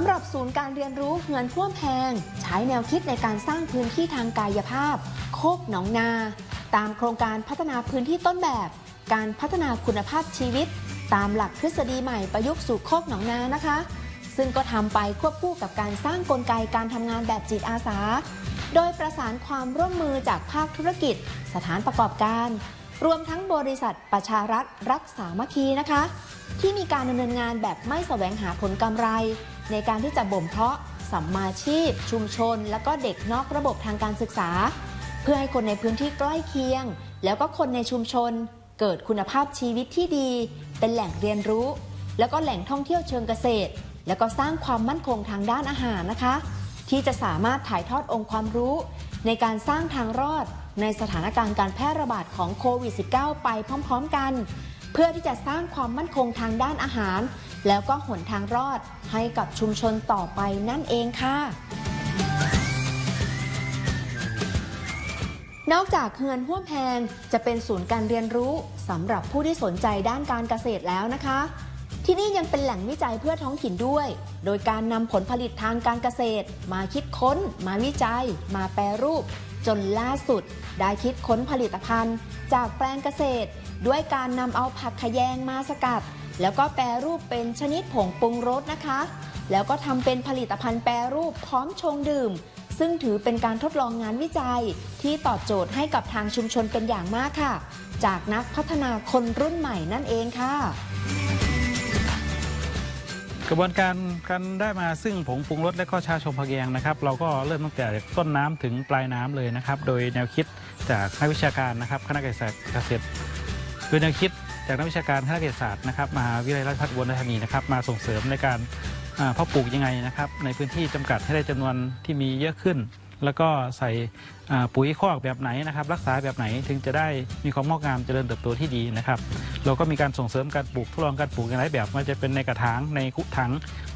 ำหรับศูนย์การเรียนรู้เฮือนพ่วมแพง ใช้แนวคิดในการสร้างพื้นที่ทางกายภาพ โคกหนองนา ตามโครงการพัฒนาพื้นที่ต้นแบบ การพัฒนาคุณภาพชีวิต ตามหลักทฤษฎีใหม่ประยุกต์สู่โคกหนองนานะคะ ซึ่งก็ทำไปควบคู่กับการสร้างกลไกการทำงานแบบจิตอาสา โดยประสานความร่วมมือจากภาคธุรกิจ สถานประกอบการ รวมทั้งบริษัทประชารัฐรักสามัคคีนะคะ ที่มีการดำเนินงานแบบไม่แสวงหาผลกำไร ในการที่จะบ่มเพาะสัมมาชีพ ชุมชน และก็เด็กนอกระบบทางการศึกษา เพื่อให้คนในพื้นที่ใกล้เคียง แล้วก็คนในชุมชน เกิดคุณภาพชีวิตที่ดี เป็นแหล่งเรียนรู้ แล้วก็แหล่งท่องเที่ยวเชิงเกษตร แล้วก็สร้างความมั่นคงทางด้านอาหารนะคะ ที่จะสามารถถ่ายทอดองค์ความรู้ ในการสร้างทางรอด ในสถานการณ์การแพร่ระบาดของโควิด -19 ไปพร้อม ๆ กัน เพื่อที่จะสร้างความมั่นคงทางด้านอาหาร แล้วก็หนทางรอดให้กับชุมชนต่อไปนั่นเองค่ะ นอกจากเฮือนห้วมแพงจะเป็นศูนย์การเรียนรู้สำหรับผู้ที่สนใจด้านการเกษตรแล้วนะคะ ที่นี่ยังเป็นแหล่งวิจัยเพื่อท้องถิ่นด้วย โดยการนำผลผลิตทางการเกษตร มาคิดค้น มาวิจัย มาแปรรูป จนล่าสุด ได้คิดค้นผลิตภัณฑ์ จากแปลงเกษตร ด้วยการนำเอาผักขยงมาสกัด แล้วก็แปรรูปเป็นชนิดผงปรุงรสนะคะ แล้วก็ทำเป็นผลิตภัณฑ์แปรรูปพร้อมชงดื่ม ซึ่งถือเป็นการทดลองงานวิจัย ที่ตอบโจทย์ให้กับทางชุมชนเป็นอย่างมากค่ะ จากนักพัฒนาคนรุ่นใหม่นั่นเองค่ะ กระบวนการการได้มาซึ่งผงปรุงรสและก็ชาชมพะแกงนะครับเราก็เริ่มตั้งแต่ต้นน้ำถึงปลายน้ำเลยนะครับ โดยแนวคิดจากนักวิชาการนะครับคณะเกษตรเกษตรโดยแนวคิด จากนักวิชาการคณะเกษตรศาสตร์นะครับมหาวิทยาลัยราชภัฏอุบลราชธานีนะครับมาส่งเสริมในการเพาะปลูกยังไงนะครับ ในพื้นที่จำกัดให้ได้จำนวนที่มีเยอะขึ้น แล้วก็ใส่ปุ๋ยคอกแบบไหนนะครับ รักษาแบบไหนถึงจะได้มีความงอกงามเจริญเติบโตที่ดีนะครับ เราก็มีการส่งเสริมการปลูกทดลองการปลูกอย่างไรแบบไมันจะเป็นในกระถางในคุถัง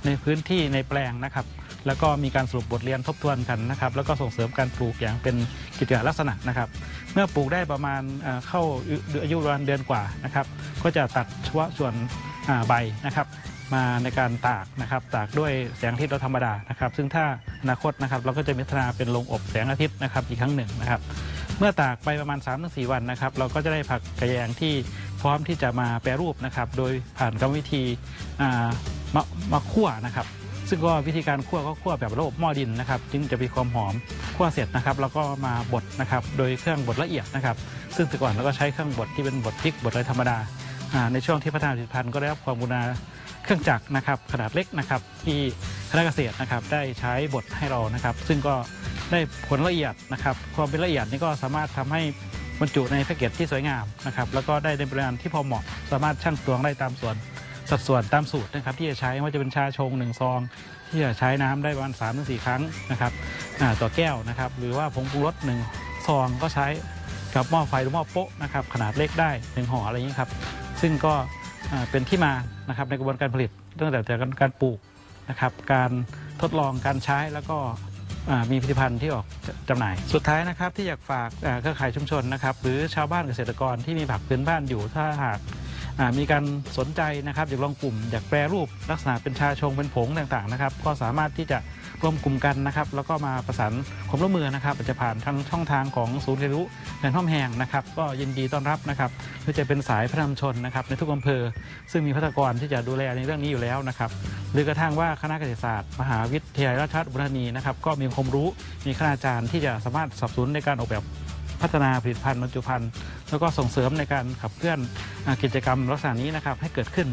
ในพื้นที่ในแปลงนะครับ แล้วก็มีการสรุปบทเรียนทบทวนกันนะครับ แล้วก็ส่งเสริมการปลูกอย่างเป็นกิจลักษณะนะครับ เมื่อปลูกได้ประมาณเอ่อเข้าอายุประมาณเดือนกว่านะครับ ก็จะตัดเฉพาะส่วนใบนะครับ มาในการตากนะครับ ตากด้วยแสงอาทิตย์เราธรรมดานะครับ ซึ่งถ้าอนาคตนะครับ เราก็จะพัฒนาเป็นโรงอบแสงอาทิตย์นะครับอีกครั้งหนึ่งนะครับ เมื่อตากไปประมาณ 3-4 วันนะครับ เราก็จะได้ผักกระแยงที่พร้อมที่จะมาแปรรูปนะครับ โดยผ่านกรรมวิธีมามาคั่วนะครับ ซึ่งก็วิธีการคั่วก็คั่วแบบระบบหม้อดินนะครับจึงจะมีความหอมคั่วเสร็จนะครับแล้วก็มาบดนะครับโดยเครื่องบดละเอียดนะครับ ซึ่งแต่ก่อนเราก็ใช้เครื่องบดที่เป็นบดพริกบดอะไรธรรมดาในช่วงที่พัฒนาผลิตภัณฑ์ก็ได้รับความกรุณาเครื่องจักรนะครับขนาดเล็กนะครับที่คณะเกษตรนะครับได้ใช้บดให้เรานะครับ ซึ่งก็ได้ผลละเอียดนะครับความเป็นละเอียดนี่ก็สามารถทำให้บรรจุในแพ็กเกจที่สวยงามนะครับแล้วก็ได้ในปริมาณที่พอเหมาะ สามารถชั่งตวงได้ตามส่วน สัดส่วนตามสูตรนะครับที่จะใช้ว่าจะเป็นชาชงหนึ่งซอง ที่จะใช้น้ำได้ประมาณ3าถึงสครั้งนะครับต่อแก้วนะครับหรือว่าผงปรุงรสหนึ่งซองก็ใช้กับหม้อไฟหรือหม้อโป๊ะนะครับขนาดเล็กได้หนึ่งห่ออะไรอย่างนี้ครับซึ่งก็เป็นที่มานะครับในกระบวนการผลิตตั้งแต่แต่การการปลูกนะครับการทดลองการใช้แล้วก็มีผลิตภัณฑ์ที่ออกจำหน่าย สุดท้ายนะครับที่อยากฝากเครือข่ายชุมชนนะครับหรือชาวบ้านเกษตรกรที่มีผักพื้นบ้านอยู่ถ้าหาก มีการสนใจนะครับอยากลองกลุ่มอยากแปรรูปลักษณะเป็นชาชงเป็นผงต่างๆนะครับ ก็สามารถที่จะรวมกลุ่มกันนะครับ แล้วก็มาประสานความร่วมมือนะครับอาจจะผ่านทางช่องทางของศูนย์เรียนรู้แหล่งท่อมแหงนะครับ ก็ยินดีต้อนรับนะครับเพื่อจะเป็นสายพระนำชนนะครับในทุกอำเภอ ซึ่งมีพัฒนากรที่จะดูแลในเรื่องนี้อยู่แล้วนะครับหรือกระทั่งว่าคณะเกษตรศาสตร์ มหาวิทยาลัยราชภัฏอุราชธานีนะครับก็มีความรู้มีคณาจารย์ที่จะสามารถสนับสนุนในการออกแบบ พัฒนาผลิตภัณฑ์บรรจุภัณฑ์แล้วก็ส่งเสริมในการขับเคลื่อนกิจกรรมลักษณะนี้นะครับให้เกิดขึ้น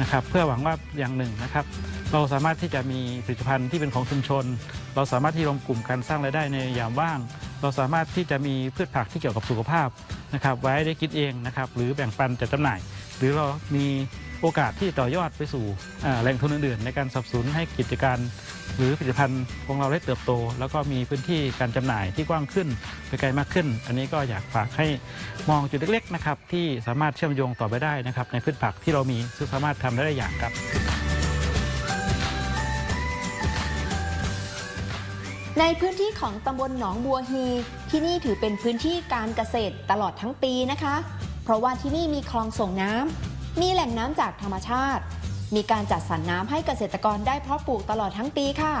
นะครับ เพื่อหวังว่าอย่างหนึ่งนะครับ เราสามารถที่จะมีผลิตภัณฑ์ที่เป็นของชุมชน เราสามารถที่รวมกลุ่มการสร้างรายได้ในยามว่าง เราสามารถที่จะมีพืชผักที่เกี่ยวกับสุขภาพนะครับ ไว้ได้กินเองนะครับ หรือแบ่งปันจัดจำหน่าย หรือเรามี โอกาสที่ต่อยอดไปสู่แหล่งทุนอื่นๆ ในการสนับสนุนให้กิจการ หรือผลิตภัณฑ์ของเราได้เติบโต แล้วก็มีพื้นที่การจำหน่ายที่กว้างขึ้นไปไกลมากขึ้น อันนี้ก็อยากฝากให้มองจุดเล็กๆนะครับที่สามารถเชื่อมโยงต่อไปได้นะครับในพืชผักที่เรามีซึ่งสามารถทำได้หลายอย่างครับในพื้นที่ของตำบลหนองบัวฮี ที่นี่ถือเป็นพื้นที่การเกษตรตลอดทั้งปีนะคะ เพราะว่าที่นี่มีคลองส่งน้ำ มีแหล่งน้ำจากธรรมชาติ มีการจัดสรรน้ำให้เกษตรกรได้เพาะปลูกตลอดทั้งปีค่ะ